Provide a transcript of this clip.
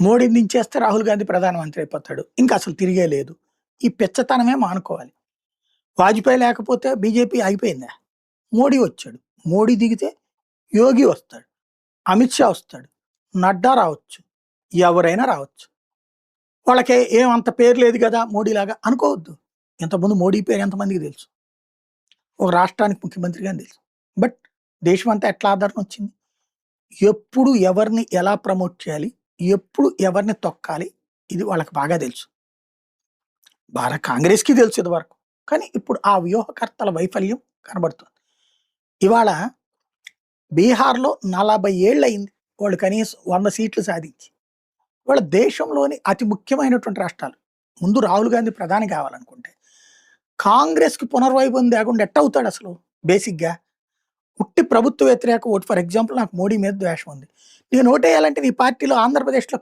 మోడీని దించేస్తే రాహుల్ గాంధీ ప్రధానమంత్రి అయిపోతాడు. ఇంకా అసలు తిరిగే లేదు. ఈ పెచ్చతనమే మానుకోవాలి. వాజ్పేయి లేకపోతే బీజేపీ అయిపోయిందా మోడీ వచ్చాడు. మోడీ దిగితే యోగి వస్తాడు. అమిత్ షా వస్తాడు. నడ్డా రావచ్చు. ఎవరైనా రావచ్చు. వాళ్ళకి ఏమంత పేరు లేదు కదా మోడీ లాగా అనుకోవద్దు. ఇంతకుముందు మోడీ పేరు ఎంతమందికి తెలుసు? ఒక రాష్ట్రానికి ముఖ్యమంత్రిగా తెలుసు. బట్ దేశం అంతా ఎట్లా ఆధారణ వచ్చింది? ఎప్పుడు ఎవరిని ఎలా ప్రమోట్ చేయాలి? ఎప్పుడు ఎవరిని తొక్కాలి? ఇది వాళ్ళకి బాగా తెలుసు. భారత కాంగ్రెస్కి తెలుసు ఇదివరకు. కానీ ఇప్పుడు ఆ వ్యూహకర్తల వైఫల్యం కనబడుతుంది. ఇవాళ బీహార్లో నలభై ఏళ్ళు అయింది వాళ్ళు కనీసం వంద సీట్లు సాధించి. వాళ్ళ దేశంలోని అతి ముఖ్యమైనటువంటి రాష్ట్రాలు. ముందు రాహుల్ గాంధీ ప్రధాని కావాలనుకుంటే. కాంగ్రెస్కి పునర్వైభవం లేకుండా ఎట్ట అవుతాడు అసలు బేసిక్గా? ఉట్టి ప్రభుత్వ వ్యతిరేక ఓటు. ఫర్ ఎగ్జాంపుల్ నాకు మోడీ మీద ద్వేషం ఉంది. నేను ఓటేయాలంటే ఈ పార్టీలో ఆంధ్రప్రదేశ్లో